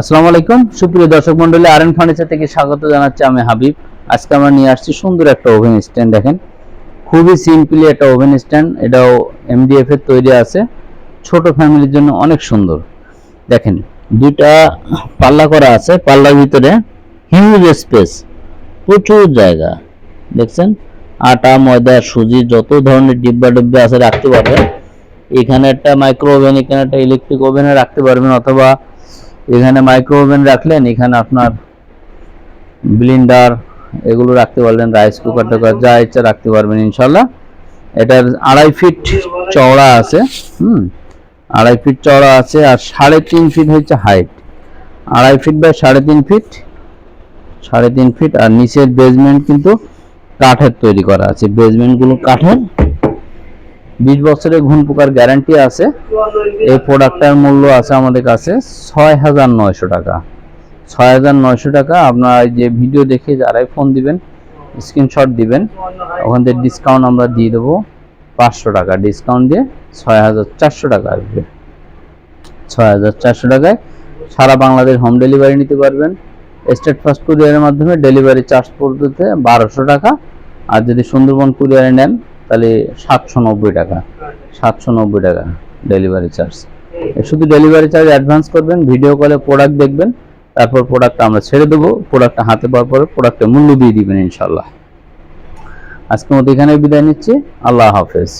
আসসালামু আলাইকুম। সুপ্রিয় দর্শক মন্ডলী আর এন ফার্নিচার থেকে স্বাগত জানাচ্ছি আমি হাবিব। আজকে আমরা নিয়ে আসছি সুন্দর একটা ওভেন স্ট্যান্ড দেখেন। খুবই সিম্পলি একটা ওভেন স্ট্যান্ড এটাও এমডিএফ এর তৈরি আছে। ছোট ফ্যামিলির জন্য অনেক সুন্দর। দেখেন, দুইটা পাল্লা করা আছে, পাল্লার ভিতরে হিউজ স্পেস প্রচুর জায়গা। দেখছেন? আটা, ময়দা, সুজি, যত ধরনের ডিব্বা ডিব্বা আছে রাখতে পারবেন। এখানে একটা মাইক্রো ওভেন এখানে একটা ইলেকট্রিক ওভেনে রাখতে পারবেন, অথবা এখানে মাইক্রো ওভেন রাখলেন, এখানে আপনার ব্লিন্ডার এগুলো রাখতে পারলেন রাইস কুকার টুকার যা ইচ্ছা রাখতে পারবেন ইনশাল্লাহ। এটার আড়াই ফিট চওড়া আছে, হুম, আড়াই ফিট চওড়া আছে আর সাড়ে তিন ফিট হচ্ছে হাইট আড়াই ফিট বাই সাড়ে তিন ফিট সাড়ে তিন ফিট আর নিচের বেসমেন্ট কিন্তু কাঠের তৈরি করা আছে। বেসমেন্টগুলো কাঠের বিশ বছরের ঘুন পোকার গ্যারান্টি আছে। এই প্রোডাক্টটার মূল্য আছে আমাদের কাছে ছয় হাজার নয়শো টাকা। ছয় হাজার নয়শো টাকা, আপনার যে ভিডিও দেখে যারাই ফোন দিবেন স্ক্রিনশট দিবেন, ওখান থেকে ডিসকাউন্ট আমরা দিয়ে দেবো পাঁচশো টাকা। ডিসকাউন্ট দিয়ে ছয় হাজার চারশো টাকা আসবে। ছয় হাজার চারশো টাকায় সারা বাংলাদেশ হোম ডেলিভারি নিতে পারবেন। স্টেট ফাস্ট কুরিয়ারের মাধ্যমে ডেলিভারি চার্জ পড়তে বারোশো টাকা। আর যদি সুন্দরবন কুরিয়ারে নেন তাহলে সাতশো নব্বই টাকা। সাতশো নব্বই টাকা ডেলিভারি চার্জ শুধু ডেলিভারি চার্জ অ্যাডভান্স করবেন ভিডিও কলে প্রোডাক্ট দেখবেন, তারপর প্রোডাক্টটা আমরা ছেড়ে দেবো প্রোডাক্টটা হাতে পাওয়ার পরে প্রোডাক্টের মূল্য দিয়ে দিবেন ইনশাল্লাহ আজকের মতো এখানে বিদায় নিচ্ছি, আল্লাহ হাফেজ।